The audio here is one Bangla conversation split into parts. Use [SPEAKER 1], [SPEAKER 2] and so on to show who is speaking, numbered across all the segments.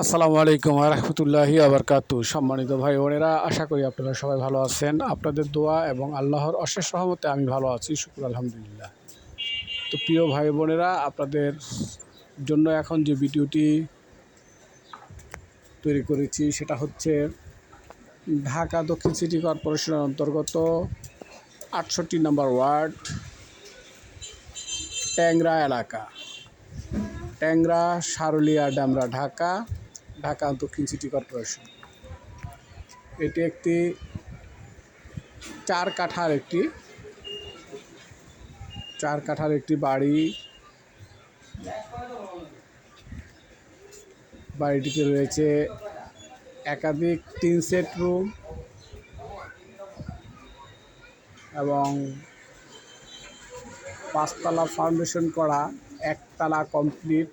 [SPEAKER 1] আসসালামু আলাইকুম রহমতুল্লাহি আবরকাতু সম্মানিত ভাই বোনেরা, আশা করি আপনারা সবাই ভালো আছেন। আপনাদের দোয়া এবং আল্লাহর অশেষ রহমতে আমি ভালো আছি। শুক্র, আলহামদুলিল্লাহ। তো প্রিয় ভাই বোনেরা, আপনাদের জন্য এখন যে ভিডিওটি তৈরি করেছি, সেটা হচ্ছে ঢাকা দক্ষিণ সিটি কর্পোরেশনের অন্তর্গত আটষট্টি নম্বর ওয়ার্ড, ট্যাংরা এলাকা। ট্যাংরা, সারুলিয়া, ডামরা, ঢাকা। ঢাকা দক্ষিণ সিটি কর্পোরেশন। এটি একটি চার কাঠার একটি, চার কাঠার একটি বাড়ি। বাড়িটিতে রয়েছে একাধিক তিন সেট রুম এবং পাঁচতলা ফাউন্ডেশন করা একতলা কমপ্লিট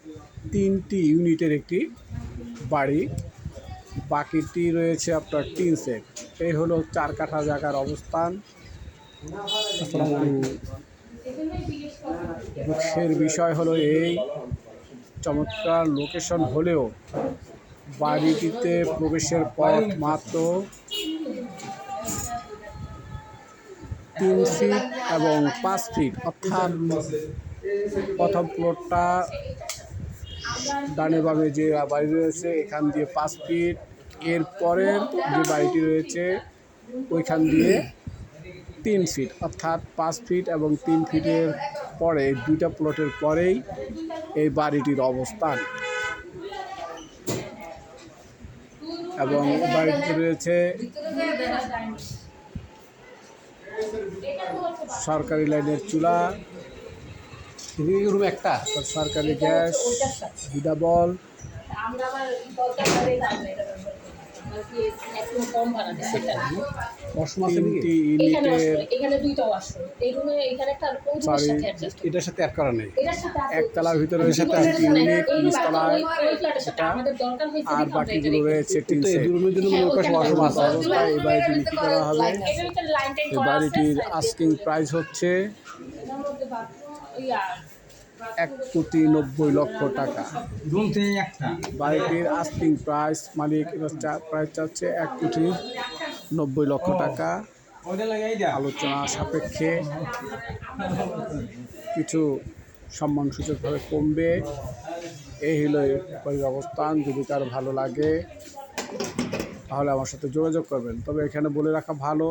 [SPEAKER 1] তিনটি ইউনিটের একটি বাড়ি। বাকিটি রয়েছে আপনার তিন সেট। এই হলো চার কাঠা জায়গার অবস্থান। দুঃখের বিষয় হলো এই। চমৎকার লোকেশন হলেও বাড়িটিতে প্রবেশের পথ মাত্র তিন ফিট এবং পাঁচ ফিট। অর্থাৎ প্রথম ফ্লোরটা ডানে বামে যে বাড়ি রয়েছে, এখান দিয়ে পাঁচ ফিট। এর পরের যে বাড়িটি রয়েছে, ওইখান দিয়ে তিন ফিট, অর্থাৎ পাঁচ ফিট এবং তিন ফিটের পরে, দুইটা প্লটের পরেই এই বাড়িটির অবস্থান। এবং বাড়িটিতে রয়েছে সরকারি লাইনের চুলা রুম একটা সরকারি গ্যাস দুটা বল। এটার সাথে অ্যাড করা নেই। একতলার ভিতরে রয়েছে ইউনিট নিচতলায় আর বাকিগুলো রয়েছে তিন
[SPEAKER 2] কিন্তু রুমের জন্য ওয়াশরুম আছে।
[SPEAKER 1] অবস্থায় এই বাড়িটি বিক্রি করা হবে। এই বাড়িটির আস্কিং প্রাইস হচ্ছে এক কোটি নব্বই লক্ষ টাকা। বাড়িটির আস্কিং প্রাইস মালিক চা- প্রাইস চাচ্ছে এক কোটি নব্বই লক্ষ টাকা।
[SPEAKER 2] ওইটা
[SPEAKER 1] আলোচনা সাপেক্ষে কিছু সম্মানসূচকভাবে কমবে। এই হলো অবস্থান যদি কারও ভালো লাগে তাহলে আমার সাথে যোগাযোগ করবেন। তবে এখানে বলে রাখা ভালো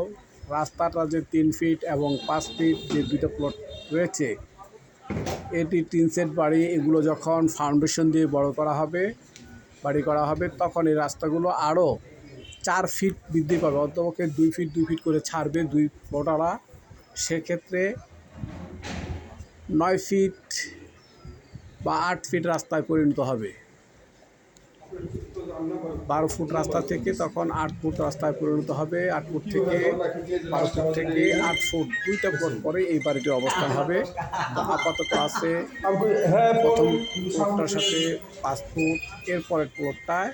[SPEAKER 1] রাস্তাটা যে তিন ফিট এবং পাঁচ ফিট যে দুটো প্লট রয়েছে, এটি তিন সেট বাড়ি। এগুলো যখন ফাউন্ডেশন দিয়ে বড় করা হবে, বাড়ি করা হবে, তখন এই রাস্তাগুলো আরও চার ফিট বৃদ্ধি পাবে। অন্তপক্ষে দুই ফিট দুই ফিট করে ছাড়বে দুই প্লটারা সেক্ষেত্রে নয় ফিট বা আট ফিট রাস্তায় পরিণত হবে। বারো ফুট রাস্তা থেকে তখন আট ফুট রাস্তায় পরিণত হবে। আট ফুট থেকে বারো ফুট থেকে আট ফুট দুইটা ফুট পরে এই বাড়িটির অবস্থান হবে। আপাতত আছে প্রথম ফ্লোরটার সাথে পাঁচ ফুট এরপরের ফ্লোরটায়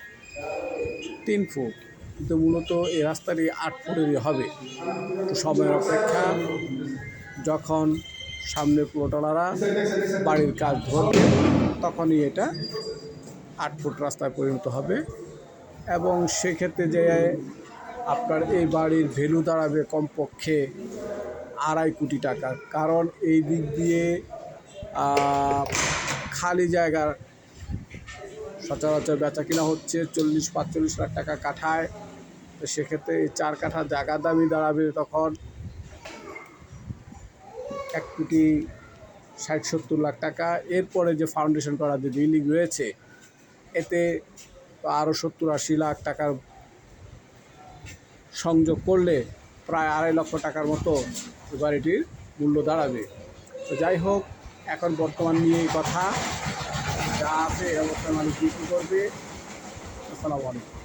[SPEAKER 1] তিন ফুট। কিন্তু মূলত এই রাস্তাটি আট ফুটেরই হবে। তো সময়ের অপেক্ষা, যখন সামনে প্লোটালারা বাড়ির কাজ ধরবে, তখনই এটা আট ফুট রাস্তায় পরিণত হবে এবং সেক্ষেত্রে যে আপনার এই বাড়ির ভ্যালু দাঁড়াবে কমপক্ষে আড়াই কোটি টাকা। কারণ এই দিক দিয়ে খালি জায়গার সচরাচর বেচা কিনা হচ্ছে চল্লিশ, পাঁচচল্লিশ লাখ টাকা কাঠায়। তো সেক্ষেত্রে এই চার কাঠা জায়গার দামই দাঁড়াবে তখন এক কোটি ষাট, সত্তর লাখ টাকা। এরপরে যে ফাউন্ডেশন করা যে বিল্ডিং রয়েছে এতে আরও সত্তর আশি লাখ টাকার সংযোগ করলে প্রায় আড়াই লক্ষ টাকার মতো গাড়িটির মূল্য দাঁড়াবে। তো যাই হোক, এখন বর্তমান নিয়ে এই কথা। যা আছে এই অবস্থায় মানুষ বিক্রি করবে। আসসালামু আলাইকুম।